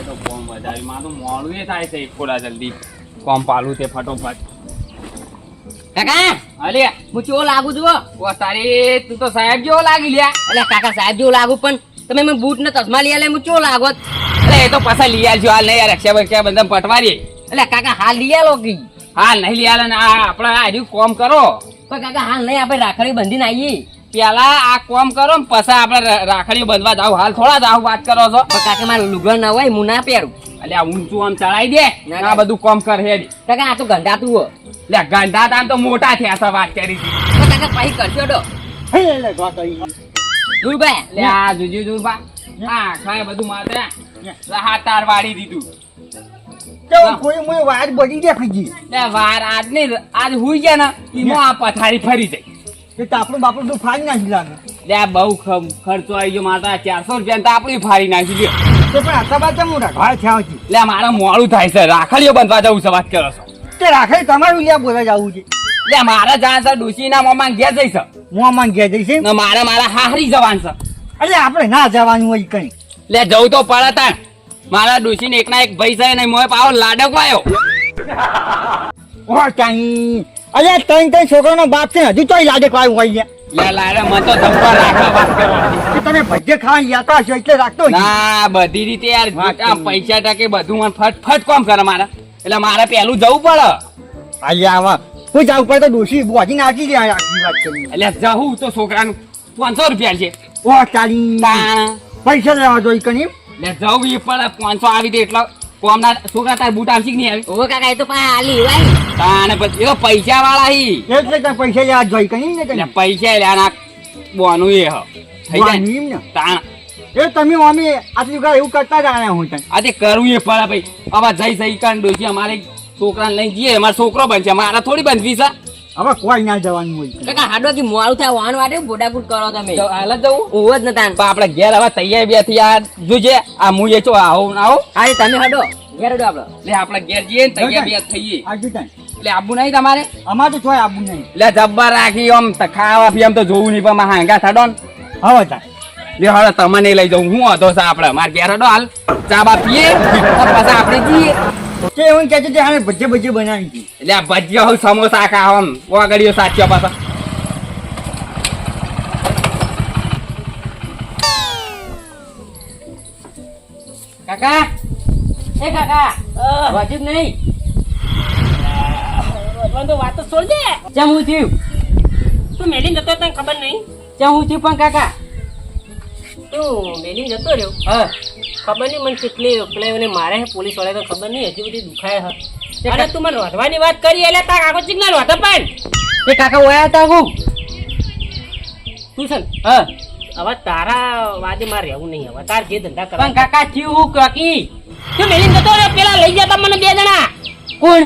કાકાએ તો કોમ વધારી. માં તો મોડું એ થાય છે થોડા જલ્દી. કોમ પાલું તે ફટોફટ. કાકા! અલે હું કેવો લાગુ છું ઓ તારી તું તો સાહેબ જેવો લાગી લ્યા. એટલે કાકા સાહેબ જેવો લાગુ પણ તમે મને બૂટ ને ચશ્મા લઈ આલે હું કેવો લાગો? અરે એ તો પાછા લઈ હાલ નહીં યાર રક્ષા બક્ષા બધા પટવારી એટલે કાકા હાલ લઈ આલો કી? હાલ નહીં લે આપડે ને આ આપણે કોમ કરો. પણ કાકા હાલ નહીં આપણે રાખડી બંધીને આવીએ પેલા આ કોમ કરો ને પછી આપણે રાખડી બંધવા જાવ. હાલ થોડા જાવ વાત કરો છો. પણ કાકા મારું લુગડો ના હોય હું ના પહેરું. એટલે આ ઊંચું આમ ચડાઈ દે. આ બધું કોમ કર હે કાકા આ તો ગંધાતું હો લે ગંધા તામ તો મોટા થયા છે વાત કરી હતી કાકા પછી કરશો તો દૂરભાઈ લે આ જુજુ જો બા. હા ખાય બધું માત્ર હાથ તાર વાળી દીધું. કોઈ મને વાત બધી દેખી ગઈ લે વાર આજ નહીં આજ હુઈ ગયા ને એમાં આ પથારી ફરી જાય. કે તાપડું બાપડું તું ફાડી નાખી લાગે. લે બહુ ખર્ચો આવી ગયો મારા ચારસો રૂપિયા તો આપણી ફાડી નાખી દે. તે પણ આટલા બાદ હું રાખવા થયા છે લે મારે મોડું થાય છે રાખડીઓ બંધવા જવું છે વાત કરો છો. તે રાખે તમારું લ્યા બોલા જવું છે. લે મારા જવાનું છે ડુસીના મોમાં ઘેર જઈશ. હું ઘેર જઈશ મારા મારા હાહરી જવાનું છે. અરે આપણે ના જવાનું હોય કઈ. લે જવું તો પડે તાણ. મારા ડુસીને એકના એક ભાઈ થાય ને મોય પાવો લાડકો આવ્યો ઓ કાંઈ. અરે ત્રણ ત્રણ છોકરાનો બાપ છે ને હજુ તોય લાડે પાયું હોય છે. લે લાડે મને તો રાખવા વાત તમે ભજ્જે ખાવા યાતા એટલે રાખતો ના બધી રીતે યાર. પૈસા ટકે બધું મને ફટ ફટ કોમ કરે મારા. એટલે મારે પેલું જવું પડે. અરે આવા. હું જાઉં પડે તો ડોશી બોજી નાખી દે આખી વાત કરી. એટલે જવું તો છોકરાનું પાંચસો રૂપિયા છે. ઓ તારી પૈસા લેવા જોઈ કની એટલે જવું એ પડે પાંચસો આવી દે એટલો કોમના છોકરા તાર બૂટ આવશે કે નહીં આવી? ઓ કાકા એ તો પાછા આલી હોય તાને પછી એ પૈસા વાળા હી એટલે કે પૈસા લેવા જોઈએ કની ને એટલે પૈસા લે ના બોનું એ હ. થઈ જાય ને. ને? તાણ. એ તમે મમ્મી આટલું ઘર એવું કરતા જ આવ્યા હું તને. આ તે કરવું એ પડે ભાઈ આવા જઈ જઈ કાન દોજી અમારે છોકરાને લઈ જઈએ અમારો છોકરો બનશે મારા થોડી બનવી છે હવે કોઈ ના જવાનું હોય કાકા હાડો કે મોડું થાય વાન વાટે બોડાકૂટ કરો તમે. તો હાલ જવું ઓવ જ નતા. પણ આપણે ઘેર હવે તૈયાર બેથી આ જોજે આ હું એ ચો આવો. આવો અરે તમે હાડો. ઘેર હાડો આપડો. લે આપણે ઘેર જઈએ ને તૈયાર બે થઈએ. આજુ તને એટલે આબુ નહીં તમારે? અમારે તો થોય આબુ નહીં. લે જબ્બર રાખી આમ ત- ખાવા પી આમ તો જોવું નહીં પણ હાંગા થાડો ને. હવે તા લે હવે તમને લઈ જાઉં. હું હતો છે આપણે. મારે ઘેર હાડો હાલ. ચા બા પીએ પછી આપણે જઈએ. તે એવું કહે છે કે અમે ભજ્જે ભજ્જે બનાવી હતી. એટલે આ ભજીયા હું સમોસા ખાવા આમ વાગડીઓ સાચ્યો પાછા. કાકા? એ કાકા વાજib નહીં. તો વાત તો છોડજે. ચમ હું થયું? તું મેલી જતો તને ખબર નહીં. હું થયું પણ કાકા? તું મેલી જતો રહ્યો. હા. ખબર નહીં મને કેટલી પેલા મારે પોલીસવાળા તો ખબર નહીં હજી બધી દુખાય છે. અરે તું મને રોધવાની વાત કરી એટલે તાર ચીક ના રોધો પણ. એ કાકા ઓયા હતા હું? તું છે હા. હવે તારા વાદે મારે રહેવું નહીં હવે તાર જે ધંધા પણ કરવા કાકા થયું હું કાકી? તું મેલીન જતો રહ્યો પેલા લઈ જતા મને બે જણા. કોણ?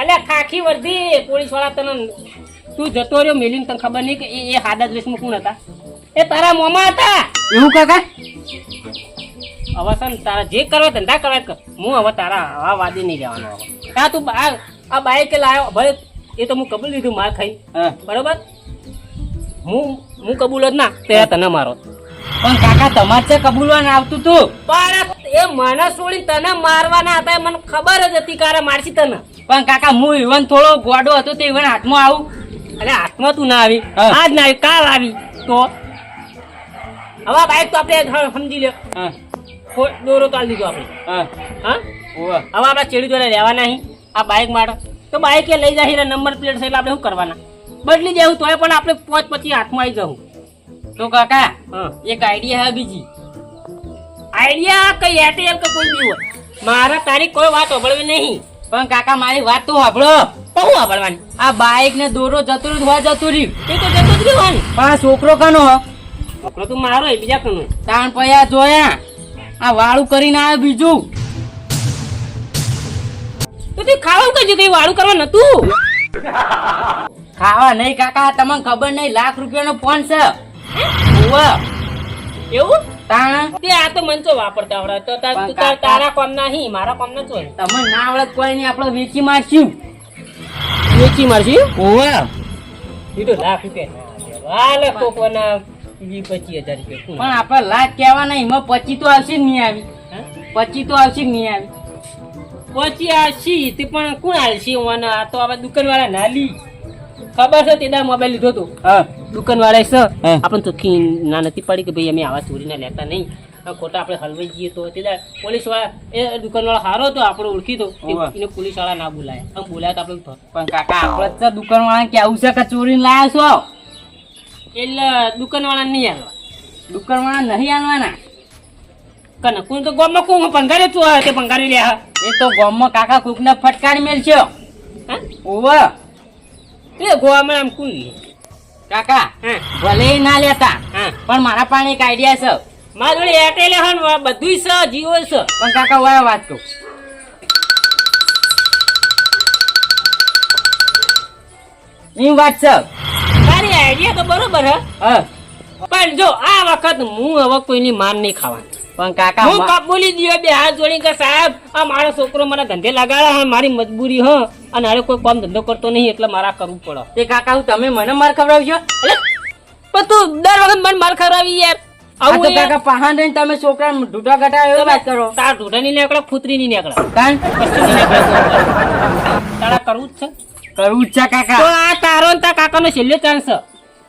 અલ્યા ખાખી વર્ધી પોલીસવાળા તને તું જતો રહ્યો મેલીન તને ખબર નહીં કે એ હાદા દ્વેષમાં કોણ હતા? એ તારા મોમા હતા. એવું કાકા? હવે છે તારા જે કરવા ધંધા કરવા કર. હું હવે તારા હવા વાદી નહીં જવાનો હવે. હા તું આ આ બાઈક લાવ્યો ભલે એ તો હું કબૂલ લીધું માર ખાઈ બરોબર? હું હું કબૂલ જ ના. તે તને મારો. પણ કાકા તમારે છે કબૂલવાનું આવતું તું? પણ એ મને છોડી તને મારવાના હતા એ મને ખબર જ હતી કારે મારશી તને. પણ કાકા હું ઇવન થોડો ગોડો હતો તે ઇવન હાથમાં આવું. અરે હાથમાં તું ના આવી. આજ ના આવી. કાલ આવી. તો હવે બાઈક તો આપણે સમજી લે હા દોરો તો દીધો આપણે. હા. હા? હવે આપણે ચેડી જોડે રહેવા નહીં. આ બાઇક માટે તો બાઇક એ લઈ જાય નંબર પ્લેટ છે એટલે આપણે શું કરવાના? બદલી દેવું તોય પણ આપણે પોચ પછી હાથમાં આવી જવું. તો કાકા એક આઈડિયા હે બીજી. આઈડિયા કઈ એરટેલ કે કોઈ બી હોય. મારા તારી કોઈ વાત સાંભળવી નહીં. પણ કાકા મારી વાત તો સાંભળો બહુ સાંભળવાની આ બાઈક ને દોરો જતું રહ્યું હોય જતું રહ્યું. એ તો જતો જ રહેવાનું પણ આ છોકરો કનો? છોકરો તો મારો એ બીજા કનો તાણ પયા જોયા. આ વાળું કરીને આવે બીજું. તો તે ખાવાનું કઈ જગ્યાએ વાળું કરવા નતું? ખાવા નહીં કાકા તમને ખબર નહીં લાખ રૂપિયાનો ફોન છે. એવું? તાણ? તે આ તો મંચો વાપરતા આવડે. તો તાર- તું કોમ નહીં મારા કોમ ના ચોય તમને ના આવડે તો કોઈ નહીં આપણે વેચી મારશું. વેચી મારશું? ઓવા એ તો લાખ રૂપિયા હાલે કોકવાના વીસ પચીસ હજાર રૂપિયા પણ આપણે લાખ કહેવા નહીં એમાં પચી તો આવશે જ નહીં આવી? પછી તો આવશે જ નહીં આવી. પછી આવશે તે પણ કોણ આવશે ઓને? આ તો આપણે દુકાનવાળા નાલી. ખબર છે તેદા મોબાઈલ લીધો તો હા. દુકાનવાળા છે? આપણને ચોખ્ખી ના નથી પડી કે ભાઈ અમે આવા ચોરીને લેતા નહીં. ખોટા આપણે હલવાઈ જઈએ તો તે પોલીસ પોલીસવાળા એ દુકાનવાળો હારો હતો આપણે ઓળખી તો પોલીસવાળા પોલીસવાળા ના બોલાય. આમ બોલાય તો આપણે પણ કાકા આપણે જ દુકાન વાળા કેવું છે કે ચોરીને લાયા છો? એટલે દુકાનવાળા નહીં હાલવા દુકાન વાળા નહીં આલવાના? કને કું તો ગોમમાં કું પંગારે તું આવે તે પંગારી લે હા. એ તો ગોમમાં કાકા કુકને ફટકારી મેલશો. હા? ઓવે એ ગોવામાં આમ કું કાકા ભલે ના લેતા પણ મારા પાસે એક આઈડિયા છે. મારા જોડે એરટેલ હે ને બધુંય છે જીઓ છે. પણ કાકા વાય વાત કહું. ઈ વાત છે. આઈડિયા તો બરોબર હે. પણ જો આ વખત હું હવે કોઈની માન નહીં ખાવાની. પણ કાકા હું કબૂલી દિયો બે હાથ જોડી કે સાહેબ આ મારો છોકરો મને ધંધે લગાડે હા મારી મજબૂરી હ અને હારે કોઈ કામ ધંધો કરતો નહીં એટલે મારા કરવું પડે. તે કાકા હું તમે મને માર ખવડાવજો. પણ તું દર વખત મને માર ખવડાવી યાર. આવું તો. કાકા પહાણ રહીને તમે છોકરા ઢૂંઢા ઘટા એવી વાત કરો. તાર ઢૂંઢાની નીકળે ફૂતરી ની નીકળે. કારણ. તારા કરવું જ છે. કરવું જ છે તો આ તારો ને તાર કાકાનો છેલ્લો ચાન્સ છે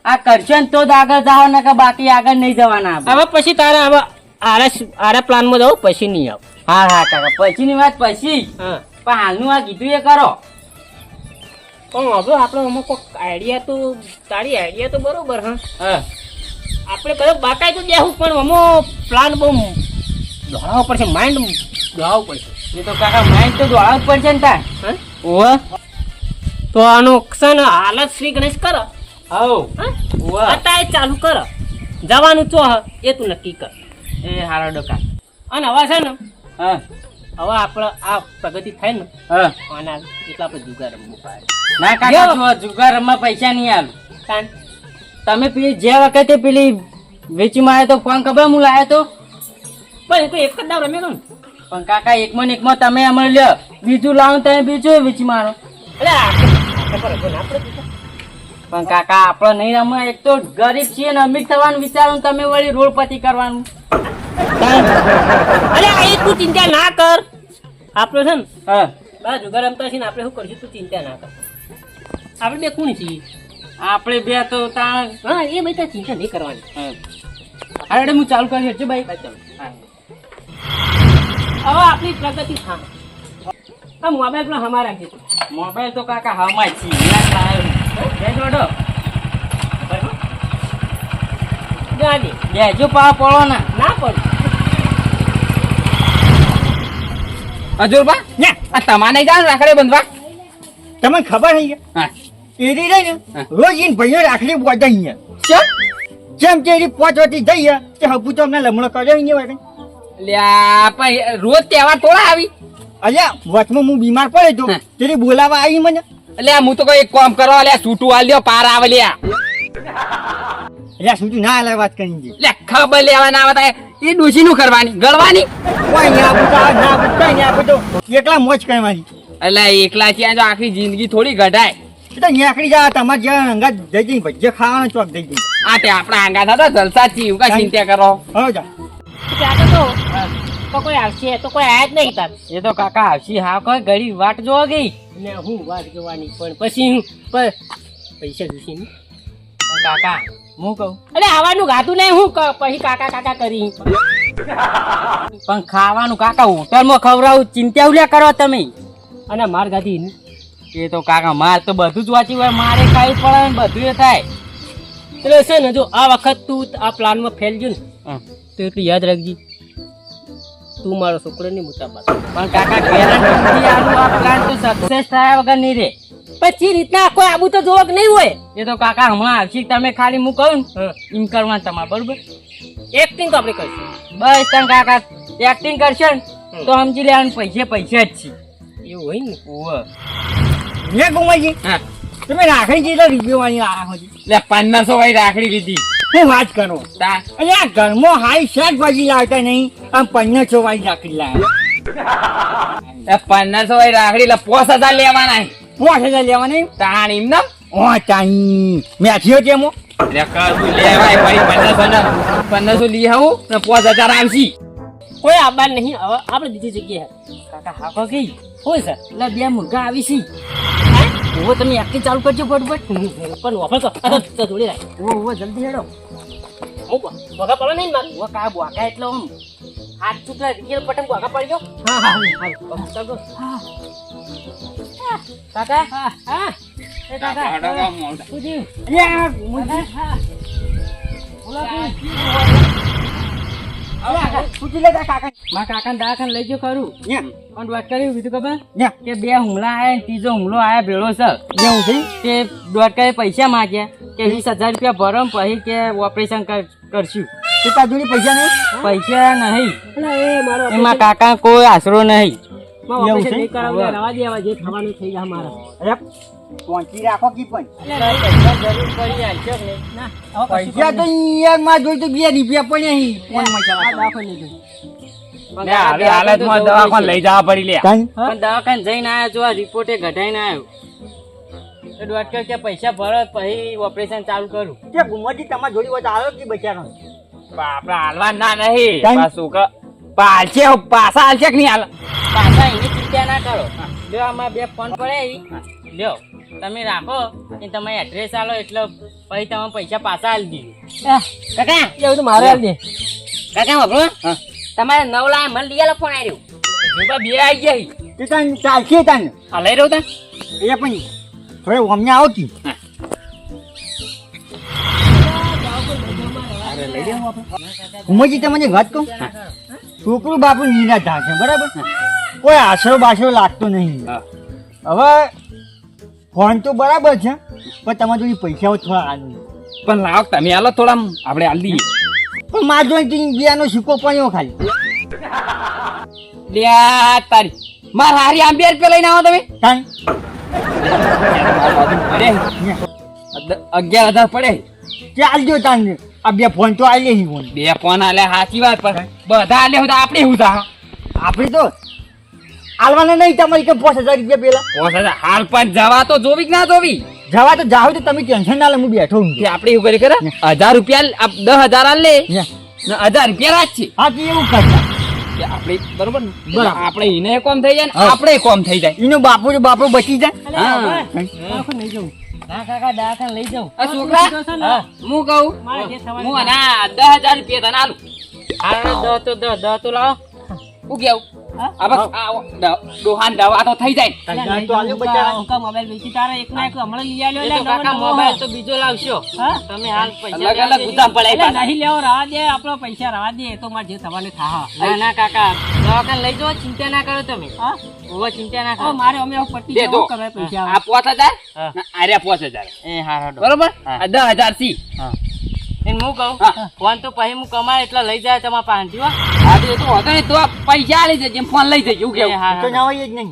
આ કરશો ને તો જ આગળ જાઓ ને કે બાકી આગળ નહીં જવાના હવે પછી તારે હવે આરા આરા પ્લાનમાં જવું પછી નહીં આવ. હા હા કાકા પછીની વાત પછી. હા. પણ હાલનું આ કીધું એ કરો. પણ હવે આપણે અમુક કોઈક આઈડિયા તો તારી આઈડિયા તો બરોબર હા. હા. આપણે કયો બાકાય તો દેવું પણ અમો પ્લાન બહુ દોડાવવો પડશે માઇન્ડ દોડાવવું પડશે. એ તો કાકા માઇન્ડ તો દોડાવવું પડશે ને તાર. હા? ઓહ. તો આનો ક્ષણ હાલત શ્રી ગણેશ કર. હવ અત્યારે ચાલુ કર. જવાનું ચો એ તું નક્કી કર. એ હારો ડોકા. અને હવે છે ને? હા. હવે આપણે આ પ્રગતિ થાય ને હા. આના એટલા આપણે જુગાર રમવું પાડે. ના કાકા જુગાર રમવા પૈસા નહીં આવે કાન. તમે પેલી જે વખતે પેલી વેચી મારે તો ફોન ખબર હું લાયો તો? પણ એ તો એક જ દાવ રમ્યો ને. પણ કાકા એકમાં એકમાં તમે અમારે લ્યો. બીજું લાવો તમે બીજું વેચી મારો. એટલે આપણે આપણે પર હતું ને આપણે તો. પણ કાકા આપણે નહીં રમે એક તો ગરીબ છીએ ને અમીર થવાનું વિચારો તમે વળી રોડપતિ કરવાનું. અરે એ તું ચિંતા ના કર. આપણે છે ને હા. બસ જુગાર રમતા છીએ ને આપણે શું કરીશું? તું ચિંતા ના કર. આપણે બે કોણ છીએ. આપણે બે તો તાણ. હા એ ભાઈ તારે ચિંતા નહીં કરવાની. હા. અરે હું ચાલુ કરી હજુ ભાઈ. ચાલો. હવે આપણી પ્રગતિ થાય આ મોબાઈલ પણ હમા રાખીશું મોબાઈલ તો કાકા હમાય છે બેજો પા પડો ના ના પડ હજુરબા આ તમારે જાણ રાખડે બંધવા? તમને ખબર હા. રહી ને રોજ ભાઈઓ રાખડી બોજાઈ અહીંયા. ચમ જેમ કે એરી પોચ વટી જઈએ કે હબુ તો અમને લમણો કર્યો અહીંયા વાગે લ્યા પણ રોજ તહેવાર થોડા આવી. અલ્યા વચમાં હું બીમાર પડે તો. તેરી બોલાવા આવી મને. એટલે હું તો કોઈ કામ કરો લ્યા સૂટું દ્યો પાર આવે લ્યા. એટલે સુધી ના આલે વાત કરી દી લે ખબર લેવા ના આવતા એ ડોશી નું કરવાની ગળવાની? કોઈ ના આપું ના આપું ના આપું એકલા મોજ કરવાની. એટલે એકલા ત્યાં જો આખી જિંદગી થોડી ઘટાય એ તો નીકળી જા તમારે જ્યાં અંગાત જઈ ખાવાનો ચોક જઈ જઈ આ તે આપણા આંગા થતા જલસા ચીવ કા ચિંતા કરો. હવે જા. તો. તો કોઈ આવશે તો કોઈ આયા જ નહીં તાર. એ તો કાકા આવશે હા કોઈ ઘડી વાટ જોવા ગઈ ને હું વાટ જોવાની પણ પછી હું પૈસા જોઈશે ને કાકા હું કહું? અરે આવવાનું ગાતું નહીં હું પછી કાકા કાકા કરી. પણ ખાવાનું કાકા હોટલમાં ખવડાવું ચિંતા ઉલ્યા કરો તમે. અને માર ગાધી ને એ તો કાકા માર તો બધું જ વાંચ્યું હોય મારે ખાઈ પડે ને બધું એ થાય. એટલે છે ને જો આ વખત તું આ પ્લાનમાં ફેલજો ને હમ. તો એટલું યાદ રાખજી. તું મારો છોકરો નહીં મુતાબાત પણ કાકા ગેરંટી આનું આ પ્લાન તો સક્સેસ થયા વગર નહીં રે પછી રીતના કોઈ આબુ તો જોવક નહીં હોય. એ તો કાકા હમણાં આવશે તમે ખાલી હું કહું એમ કરવાનું તમારે બરોબર? એક્ટિંગ તો આપણે કરીશું. બસ તમે કાકા એક્ટિંગ કરશે ને તો સમજી લેવાનું પૈસે પૈસા જ છે એવું હોય ને? ઓવે ને ગુમાઈ હા. તમે રાખડી જેટલા રૂપિયો વાળી રાખો લે પાંચસો વાળી રાખડી લીધી. હું વાત કરું? અરે આ ઘરમાં હાઈ શાકભાજી લાવતા નહીં આમ પંદરસો વાળી રાખડી લાવે. પંદરસો વાળી રાખડી એટલે પોસ હજાર લેવાના પોસ હજાર લેવાની તાણ એમ ના? ઓ ચાઈ મેથીઓ કશું લેવાય ભાઈ પન્નાસો ને. લઈ આવું ને પોસ હજાર આવશી કોઈ આબાર નહીં હવે આપણે બીજી જગ્યાએ. કાકા હાકો ગઈ? હોય સર એટલે બે મુર્ગા આવી છે ઓવો તમે એક્ટિંગ ચાલુ કરજો ફટફટ. પણ વાપર તો જોડી રાખ. ઓવો જલ્દી હેડો. હું વગા પડો નહીં માર. ઓ કા બોકા એટલે આમ. હાથ ચૂકલા રિયલ પટમ બોકા પડી ગયો હા હા હા. ચાલો કાકા? હા. હા. એ કાકા શું થયું? અલ્યા, મુજી. હા. બોલો પૂછી કાકા કાકા લઈ ગયો ખરું? પણ વાત કરી કીધું ખબર? કે બે હુમલા આયા ને ત્રીજો હુમલો આયા ભેળો છે. એવું છે તે દ્વારકાએ પૈસા માંગ્યા કે વીસ હજાર રૂપિયા ભરમ ને પછી કે ઓપરેશન કર- કરશું. તે પૈસા નહીં? પૈસા નહીં. અલા, એમાં કાકા કોઈ આશરો નહીં. ઓપરેશન નહીં કરાવવું રવા દે જે થવાનું થઈ જાય મારા અરે પહોંચી રાખો કી પણ જરૂર પડી આવશે ના પૈસા તો એક માં જોઈ તો બે રૂપિયા પણ અહીં ફોનમાં મચાવા દવાખાને લઈ જજો. આવી હાલતમાં દવાખાને લઈ જવા પડી લે પણ દવાખાને જઈને આવ્યા જો આ રિપોર્ટે ઘટાઈને આવ્યો ડોક્ટર કે પૈસા ભરો પછી ઓપરેશન ચાલુ કરું. કે ગુમતી તમારા જોડી હોય તો આવ્યો કે બચારો. આપડે હાલવા ના નહીં. પાછું કે પાછે પાછા હાલશે કે નહીં હાલ? પાછા એની ચિંતા ના કરો. લ્યો આમાં બે ફોન પડે. લ્યો. તમે રાખો ને તમે એડ્રેસ આલો એટલે પછી તમે પૈસા પાછા આલી દીધું કાકા? એવું તો મારે આલી દે. કાકા વાપરો. તમારે નવ લાખ મને લઈ આલો ફોન આવ્યો તો બે આવી ગઈ. તે તાન ચાલશે તને. આ લઈ રહ્યો તા. એ પણ થોડે અમને આવતી. ઉમરજી તમને વાત કહું? છોકરું બાપુ નિરાશ થશે બરાબર? કોઈ આશરો બાશરો લાગતો નહીં. હવે ફોન તો બરાબર છે પણ તમારી જોડે પૈસાઓ થોડા આનું પણ લાવ તમે આલો થોડા આપણે દઈએ પણ માર જોડે ઇન્ડિયાનો સિક્કો પડ્યો ખાલી. લે તારી. માર હારી આમ બે રૂપિયા લઈને આવો તમે. કાંઈ? અગિયાર હજાર પડે. ચાલજો તાન આ બે ફોન તો આવી લે ફોન બે ફોન આલે સાચી વાત પણ બધા આલે તો આપણે શું થા આપણે તો આલવાના નહીં તમારી કે પાંચ હજાર રૂપિયા પેલા? પોસ હજાર હાલ પણ જવા તો જોવી કે ના જોવી? જવા તો જાવ તો તમે ટેન્શન ના લે હું બેઠો હું કે આપણે એવું કરી કરે હજાર રૂપિયા આ દસ હજાર આલ લે. હજાર રૂપિયા રાખશે હા તો એવું કરતા. કે આપણે બરોબર બરાબર. આપણે એને કોમ થઈ જાય ને આપણે કોમ થઈ જાય. એનો બાપુ બાપુ બચી જાય. હા. દવાખાને જવું ના કાકા દવાખાને લઈ જાઉં. છોકરા? હું. કહું? મારે જે થવાનું હું દસ હજાર રૂપિયા તને આલું. હાલો તો દહ દહ તો લાવો. હું કેવું આ બસ દોહાન દવા તો થઈ જાય તો આલ્યો બચારા કા મોબાઈલ વેચી તારે એક ના એક હમણે લઈ આલ્યો એટલે કાકા મોબાઈલ તો બીજો લાવશો તમે હાલ પૈસા અલગ અલગ ગુદામ પડાય નહીં લેવો રવા દે આપણો પૈસા રવા દે તો માર જે થવાને થા ના ના કાકા દવાખાને લઈ જાઓ ચિંતા ના કરો તમે હા ઓવા ચિંતા ના કરો મારે અમે પટ્ટી દે કરવા પૈસા આ પાંચ હજાર હા. ને આ રહ્યા પાંચ હજાર એ હા બરોબર હા. આ દસ હજાર સી એને હું કહું? ફોન તો પછી હું કમાય એટલે લઈ જાય તમારા પાંચથી હા. તો એ તો વાંધો નહીં. તો પૈસા આલી જજે ફોન લઈ જજે એવું કેવું? તો હાડો. જ નહીં.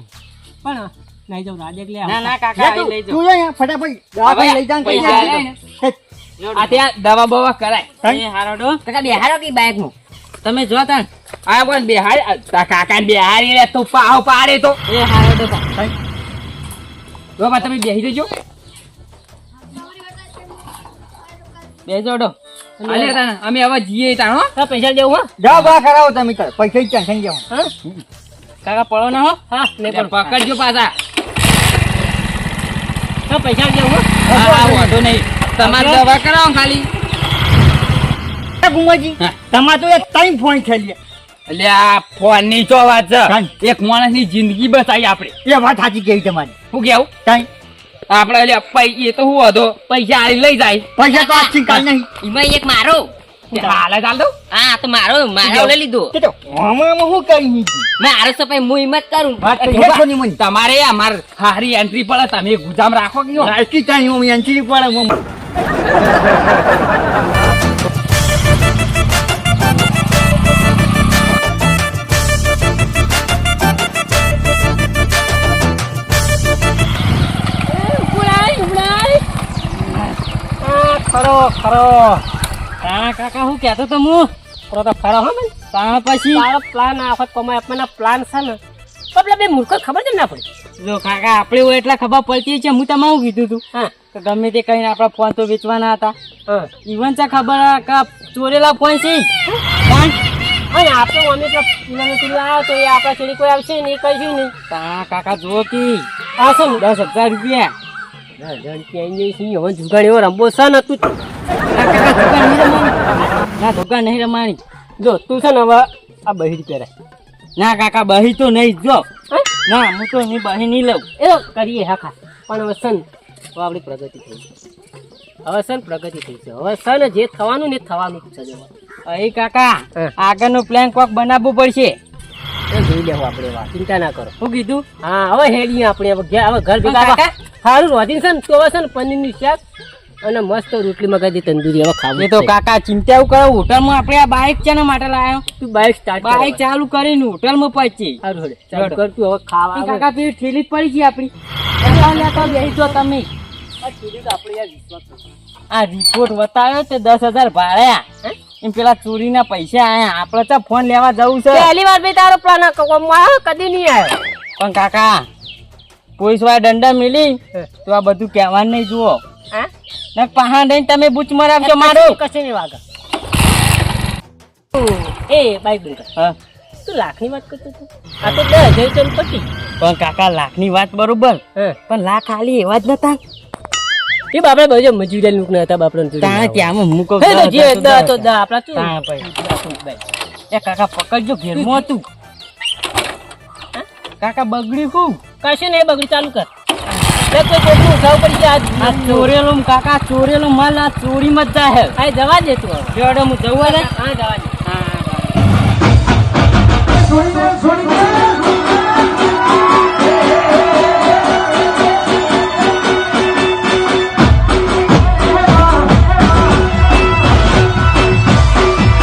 પણ નહીં જાઉં રાડે એટલે ના ના કાકા જા અહીં તું લઈ તું જાઓ જા અહીંયા ફટાફટ. દવાખાને લઈ જા પૈસા જાય. આલે ને. હે, લેવડો. આ ત્યાં દવા બવા કરાય? કાકા બેહારો કે બાઈકનું? તમે જો તાન આ બિહારી કાકા બિહારી રે તો પાવ પાડે તો. એ હારડો. કઈ? બાબા તમે બેહી જજો. બેજો ડો અલે તાણ અમે હવે જીએ તાણ હો. હા, પૈસા દેવું હા. જાઓ બા કરાવો તમે. પૈસા જ ટેન્શન જાઓ હા? કાકા પડો ના હો. હા નહીં પણ પકડજો પાછા. હા પૈસા દેવું હા. વાંધો નહીં. તમારે દવા કરાવો ખાલી. એ ગુમાજી તમારે તો એક ટાઈમ ફોન લે એટલે આ ફોનની વાત છે. એક માણસની જિંદગી બચાવી આપણે. એ વાત સાચી કેવી તમારી? શું કેવું કાંઈ આપણે એટલે પૈ એ તો હું હતો. પૈસા આલી લઈ જાય. પૈસા તો આજથી કાલ નહીં. એમાં એક મારો. હાલે ચાલ દઉં હા તો મારો મારો લઈ લીધો. આમાં શું કરી નીકળી? મારો તો પછી હું હિંમત કરું. તમારે અમાર હારી એન્ટ્રી પડે તમે ગુજામ રાખો કે રાખી ચાહી હું એન્ટ્રી પડે ખરો ખરો. તાણા કાકા હું કહેતો તો હું. ખરો તો ખરો હા મને તાણા પછી. તારો પ્લાન આ વખત કમાય આપવાના પ્લાન છે ને તો પેલા બે મૂર્ખો ખબર કેમ ના પડી જો કાકા આપણે હોય એટલા ખબર પડતી છે હું તમે હું કીધું તું. હા. તો ગમે તે કહીને આપણા ફોન તો વેચવાના હતા. હા. ઈવન છે ખબર કે ચોરેલા ફોન છે ફોન અને આપણે અમે તો પેલાને પેલું આવ્યો તો એ આપણા છેડી કોઈ આવશે ને એ કહીશું નહીં. તાણા કાકા જો કી. આ ને. દસ હજાર રૂપિયા. જુગાડી એવો રમવો છે ને તું ના ધોકા નહીં રમાણી જો તું છે ને હવે આ બહિર પહેરાય ના કાકા બહી તો નહીં જો ના હું તો એની બહી નહીં લઉં એ કરીએ હાખા પણ હવે આપણી પ્રગતિ થઈ હવે પ્રગતિ થઈ છે હવે જે થવાનું ને થવાનું છે જો. કાકા. આગળનું પ્લાન કોક બનાવવું પડશે એ જોઈ લેવું આપણે ચિંતા ના કરો શું કીધું હા હવે હેડીએ આપણે ઘર ભેગા? સારું રોજીન છે ને તો છે ને પનીરનું શાક અને મસ્ત રોટલી મગાવી તંદુરી હવે ખાવું એ તો કાકા ચિંતા કરો હોટલમાં આપણે આ બાઇક છે ને માટે લાવ્યો તું બાઈક સ્ટાર્ટ બાઇક ચાલુ કરીને હોટલમાં પહોંચી. સારું ચાલુ કર તું હવે ખાવા કાકા પેલી ઠેલી જ પડી ગઈ આપણી. લેતા બેસી જો તમે. આ રિપોર્ટ બતાવ્યો તે દસ હજાર ભાડ્યા એમ પેલા ચોરીના પૈસા આયા. આપણે તો ફોન લેવા જવું છે. પહેલી વાર બી તારો પ્લાન કદી નહીં આવ્યો. પણ કાકા પોલીસવાળા દંડા મિલી તો આ બધું કહેવાનું નહીં જુઓ. હા? ને પહાણ તમે બૂચ મરાવશો મારો. કશે નહીં વાગા એ બાઈક બંધ હા. તું લાખની વાત કરતો હતો? આ તો દસ હજાર ચાલ પટી પણ કાકા લાખની વાત બરોબર. પણ લાખ ખાલી એવા જ નતા. એ બાપડા બધે મજૂરી લુક ના હતા બાપડા ત્યાં ત્યાં હું કહું તો જે તો આપડા તું. એ કાકા પકડજો ઘેરમાં હતું. કાકા બગડી શું? કશું નહીં બગડી ચાલુ કર. ચોરેલું કાકા ચોરેલું માલ આ ચોરીમાં જ જાય હા જવા દે તું જોડે હું જવું હા જવા દે. હા